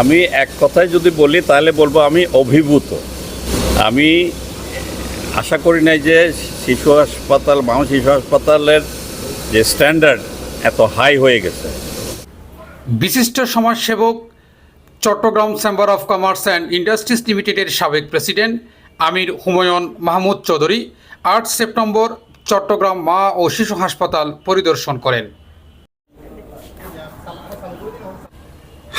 আমি এক কথায় যদি বলি, তাহলে বলব আমি অভিভূত। আমি আশা করি নাই যে শিশু হাসপাতাল মাও শিশু হাসপাতালের যে স্ট্যান্ডার্ড এত হাই হয়ে গেছে। বিশিষ্ট সমাজসেবক, Chittagong chamber of commerce and industries লিমিটেডের সাবেক প্রেসিডেন্ট আমির হুমায়ুন মাহমুদ চৌধুরী আট সেপ্টেম্বর চট্টগ্রাম মা ও শিশু হাসপাতাল পরিদর্শন করেন।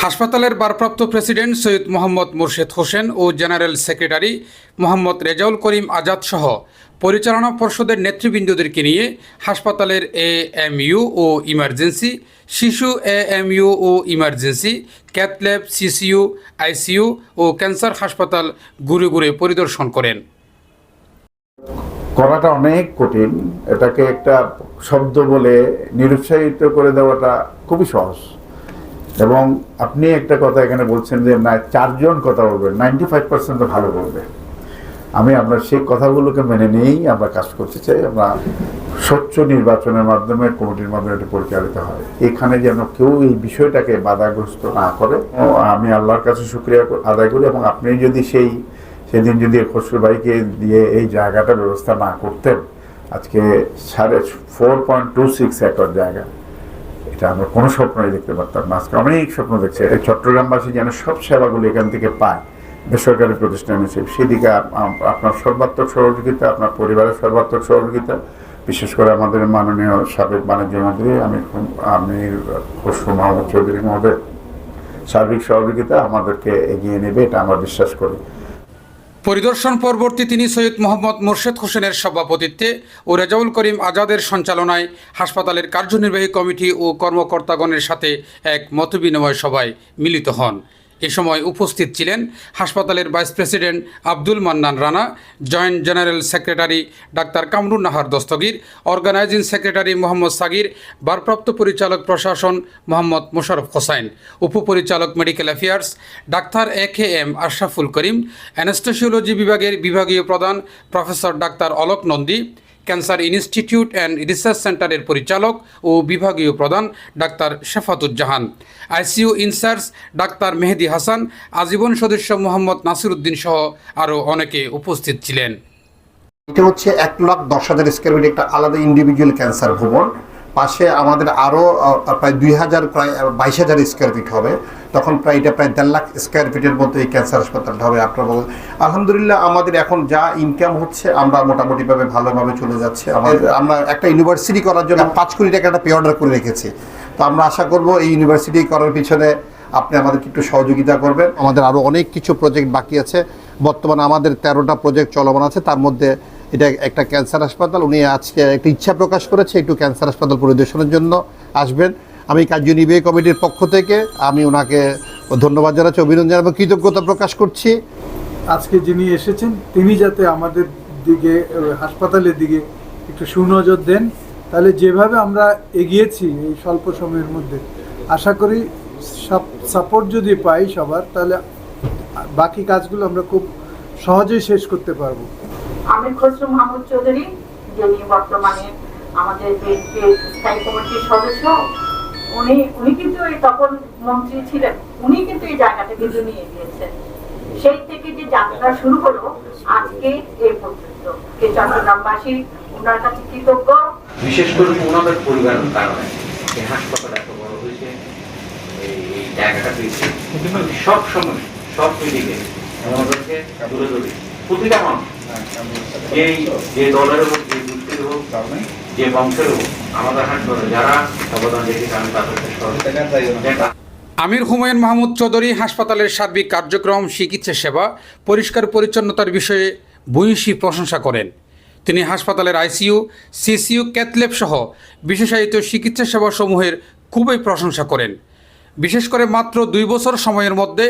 হাসপাতালের ভারপ্রাপ্ত প্রেসিডেন্ট সৈয়দ মোহাম্মদ মুর্শেদ হোসেন ও জেনারেল সেক্রেটারি মোহাম্মদ রেজাউল করিম আজাদ সহ পরিচালনা পর্ষদের নেতৃবৃন্দদেরকে নিয়ে হাসপাতালের এ এম ইউ ও ইমার্জেন্সি, শিশু A M U O emergency cath lab CCU, ICU O cancer হাসপাতাল ঘুরে ঘুরে পরিদর্শন করেন। করাটা অনেক কঠিন। এটাকে একটা শব্দ বলে নিরুৎসাহিত করে দেওয়াটা খুবই সহজ। এবং আপনি একটা কথা এখানে বলছেন যে না চারজন কথা বলবেন নাইনটি ফাইভ পার্সেন্ট ভালো বলবে। আমি আমরা সেই কথাগুলোকে মেনে নিয়েই আমরা কাজ করতে চাই। আমরা স্বচ্ছ নির্বাচনের মাধ্যমে কমিটির মাধ্যমে এটা পরিচালিত হয়। এখানে যেন কেউ এই বিষয়টাকে বাধাগ্রস্ত না করে। আমি আল্লাহর কাছে শুক্রিয়া আদায় করি এবং আপনি যদি সেই সেদিন যদি খসরু ভাইকে দিয়ে এই জায়গাটা ব্যবস্থা না করতেন আজকে সাড়ে four point two six acre জায়গা। এটা আমরা কোনো স্বপ্নই দেখতে পারতাম না। আজকে অনেক স্বপ্ন দেখছে। চট্টগ্রামবাসী যেন সব সেবাগুলো এখান থেকে পায়। বেসরকারি প্রতিষ্ঠান হিসেবে সেদিকে আপ- আপ- আপনার সর্বাত্মক সহযোগিতা, আপনার পরিবারের সর্বাত্মক সহযোগিতা, বিশেষ করে আমাদের মাননীয় সাবেক বাণিজ্য মন্ত্রী আমি আমি খসরু মাহমুদ চৌধুরী মহোদয়। সার্বিক সহযোগিতা আমাদেরকে এগিয়ে নেবে, এটা আমরা বিশ্বাস করি। পরিদর্শন পরবর্তী তিনি সৈয়দ মোহাম্মদ মোর্শেদ হোসেনের সভাপতিত্বে ও রেজাউল করিম আজাদের সঞ্চালনায় হাসপাতালের কার্যনির্বাহী কমিটি ও কর্মকর্তাগণের সাথে এক মতবিনিময় সভায় মিলিত হন। এ সময় উপস্থিত ছিলেন হাসপাতালের vice president Abdul Mannan Rana, joint general secretary doctor Kamrun Nahar Dastagir, organising secretary Mohammad Sagir, ভারপ্রাপ্ত পরিচালক প্রশাসন মোহাম্মদ মোশারফ হোসাইন, উপপরিচালক medical affairs doctor A K M Ashraful Karim anaesthesiology বিভাগের বিভাগীয় প্রধান professor doctor Alok Nandi cancer institute and research সেন্টারের পরিচালক ও বিভাগীয় প্রধান doctor Shefatujjahan. ICU in charge doctor Mehedi Hasan, আজীবন সদস্য মোহাম্মদ নাসিরুদ্দিন সহ আরও অনেকে উপস্থিত ছিলেন। এটা হচ্ছে এক লাখ দশ হাজার স্কোয়ার ফিট একটা আলাদা ইন্ডিভিজুয়াল ক্যান্সার ভবন। পাশে আমাদের আরও প্রায় দুই হাজার প্রায় বাইশ হাজার স্কোয়ার ফিট হবে। তখন প্রায় এটা প্রায় দেড় লাখ স্কোয়ার ফিটের মধ্যে এই ক্যান্সার হাসপাতালটা হবে আপনার বলুন। আলহামদুলিল্লাহ আমাদের এখন যা ইনকাম হচ্ছে আমরা মোটামুটিভাবে ভালোভাবে চলে যাচ্ছে। আমাদের আমরা একটা ইউনিভার্সিটি করার জন্য পাঁচ কোটি টাকা একটা পে অর্ডার করে রেখেছি। তো আমরা আশা করব এই ইউনিভার্সিটি করার পিছনে আপনি আমাদেরকে একটু সহযোগিতা করবেন। আমাদের আরও অনেক কিছু প্রজেক্ট বাকি আছে। বর্তমানে আমাদের তেরোটা প্রজেক্ট চলমান আছে। তার মধ্যে এটা একটা ক্যান্সার হাসপাতাল। উনি আজকে একটা ইচ্ছা প্রকাশ করেছে একটু ক্যান্সার হাসপাতাল পরিদর্শনের জন্য আসবেন। আমি কার্যনির্বাহী কমিটির পক্ষ থেকে আমি ওনাকে ধন্যবাদ জানাচ্ছি, অভিনন্দন এবং কৃতজ্ঞতা প্রকাশ করছি। আজকে যিনি এসেছেন, তিনি যাতে আমাদের দিকে, হাসপাতালের দিকে একটু সুনজর দেন। তাহলে যেভাবে আমরা এগিয়েছি এই স্বল্প সময়ের মধ্যে, আশা করি সাপোর্ট যদি পাই সবার, তাহলে বাকি কাজগুলো আমরা খুব সহজেই শেষ করতে পারব। আমির খসরু মাহমুদ চৌধুরী, যিনি বর্তমানে আমাদের স্থায়ী কমিটির সদস্য, উনি উনি কিন্তু এই তখন মন্ত্রী ছিলেন। উনি কিন্তু এই জায়গাটা কিন্তু নিয়ে গিয়েছেন সেই থেকে যে যাত্রা শুরু হলো, আজকে এই পর্যন্ত। যে চট্টগ্রামবাসী ওনার কাছে কৃতজ্ঞ। বিশেষ করে ওনাদের পরিবারের কারণে এই হাসপাতাল এত বড় হয়েছে, এই জায়গাটা পেয়েছে। সব সময় সব মিটিংয়ে আমাদেরকে তুলে ধরি। প্রতিটা মানুষ আমির হুমায়ুন মাহমুদ চৌধুরী হাসপাতালের সার্বিক কার্যক্রম, চিকিৎসা সেবা, পরিষ্কার পরিচ্ছন্নতার বিষয়ে ভূয়সী প্রশংসা করেন। তিনি হাসপাতালের আইসিইউ, সিসিইউ ক্যাথলেব সহ বিশেষায়িত চিকিৎসা সেবাসমূহের খুবই প্রশংসা করেন। বিশেষ করে মাত্র দুই বছর সময়ের মধ্যে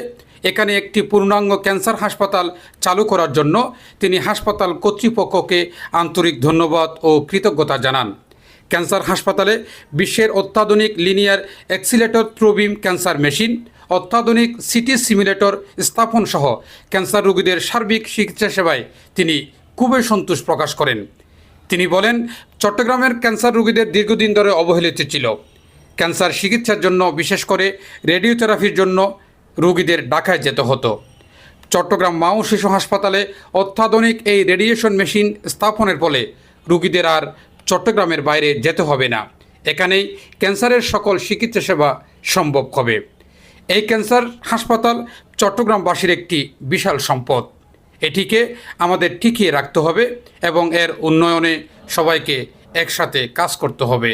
এখানে একটি পূর্ণাঙ্গ ক্যান্সার হাসপাতাল চালু করার জন্য তিনি হাসপাতাল কর্তৃপক্ষকে আন্তরিক ধন্যবাদ ও কৃতজ্ঞতা জানান। ক্যান্সার হাসপাতালে বিশ্বের অত্যাধুনিক linear accelerator TrueBeam cancer machine, অত্যাধুনিক সিটি সিমুলেটর স্থাপন সহ ক্যান্সার রোগীদের সার্বিক চিকিৎসা সেবায় তিনি খুবই সন্তোষ প্রকাশ করেন। তিনি বলেন, চট্টগ্রামের ক্যান্সার রোগীদের দীর্ঘদিন ধরে অবহেলিত ছিল। ক্যান্সার চিকিৎসার জন্য বিশেষ করে রেডিওথেরাপির জন্য রোগীদের ঢাকায় যেতে হতো। চট্টগ্রাম মা ও শিশু হাসপাতালে অত্যাধুনিক এই রেডিয়েশন মেশিন স্থাপনের ফলে রোগীদের আর চট্টগ্রামের বাইরে যেতে হবে না। এখানেই ক্যান্সারের সকল চিকিৎসা সেবা সম্ভব হবে। এই ক্যান্সার হাসপাতাল চট্টগ্রামবাসীর একটি বিশাল সম্পদ। এটিকে আমাদের টিকিয়ে রাখতে হবে এবং এর উন্নয়নে সবাইকে একসাথে কাজ করতে হবে।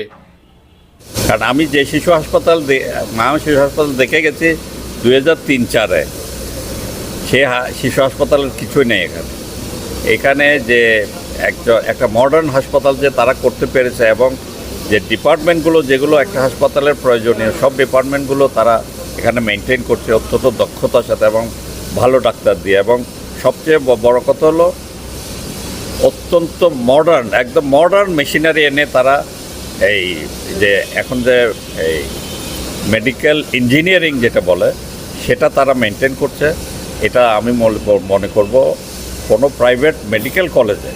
কারণ আমি যে শিশু হাসপাতাল মা শিশু হাসপাতাল দেখে গেছি দুই হাজার তিন চারে। সে শিশু হাসপাতালের কিছুই নেই এখানে। এখানে যে একটা একটা মডার্ন হাসপাতাল যে তারা করতে পেরেছে এবং যে ডিপার্টমেন্টগুলো যেগুলো একটা হাসপাতালের প্রয়োজনীয়, সব ডিপার্টমেন্টগুলো তারা এখানে মেনটেন করছে অত্যন্ত দক্ষতার সাথে এবং ভালো ডাক্তার দিয়ে। এবং সবচেয়ে বড় কথা হলো, অত্যন্ত মডার্ন একদম মডার্ন মেশিনারি এনে তারা এই যে, এখন যে এই মেডিকেল ইঞ্জিনিয়ারিং যেটা বলে সেটা তারা মেনটেন করছে। এটা আমি মনে- করব কোনো প্রাইভেট মেডিকেল কলেজে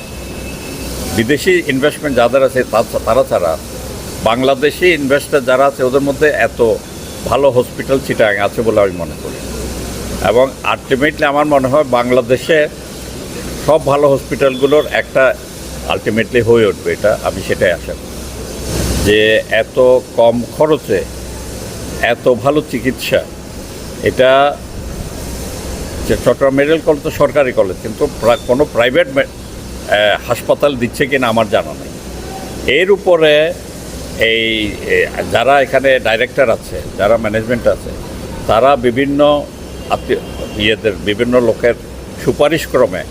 বিদেশি ইনভেস্টমেন্ট যাদের আছে তারা ছাড়া, বাংলাদেশি ইনভেস্টার যারা আছে, ওদের মধ্যে এত ভালো হসপিটাল চিটাং আছে বলে আমি মনে করি। এবং আলটিমেটলি আমার মনে হয় বাংলাদেশে সব ভালো হসপিটালগুলোর একটা আলটিমেটলি হয়ে উঠবে, এটা আমি সেটাই আশা করি। যে এত কম খরচে, এত ভালো চিকিৎসা এটা যে চট্টগ্রাম মেডিকেল কলেজ তো সরকারি কলেজ, কিন্তু কোনো প্রাইভেট হাসপাতাল দিচ্ছে কিনা আমার জানা নেই। এর উপরে এই যারা এখানে ডাইরেক্টর আছে, যারা ম্যানেজমেন্ট আছে, তারা বিভিন্ন আত্মীয়, ইয়েদের, বিভিন্ন লোকের সুপারিশ ক্রমে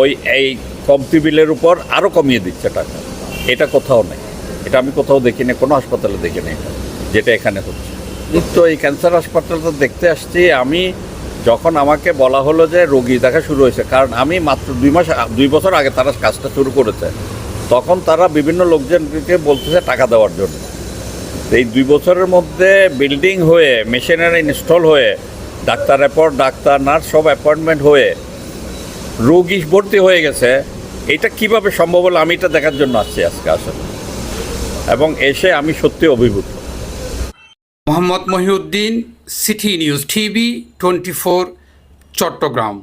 ওই, এই কমতি বিলের উপর আরও কমিয়ে দিচ্ছে টাকা। এটা কোথাও নেই। এটা আমি কোথাও দেখিনি, কোনো হাসপাতালে দেখিনি এটা, যেটা এখানে হচ্ছে। তো এই ক্যান্সার হাসপাতালটা দেখতে আসছি। আমি, যখন আমাকে বলা হলো যে রোগী দেখা শুরু হয়েছে, কারণ আমি মাত্র দুই মাস, দুই বছর আগে তারা কাজটা শুরু করেছে, তখন তারা বিভিন্ন লোকজনকে বলতেছে টাকা দেওয়ার জন্য। এই দুই বছরের মধ্যে বিল্ডিং হয়ে মেশিনারি ইনস্টল হয়ে, ডাক্তার অ্যাপয়েন্ট ডাক্তার নার্স সব অ্যাপয়েন্টমেন্ট হয়ে, রোগী ভর্তি হয়ে গেছে। এটা কীভাবে সম্ভব হলো? আমি এটা দেখার জন্য আসছি আজকে আসলে। এবং এসে আমি সত্যি অভিভূত। Mohammad Mohiuddin city news TV twenty Chittagong.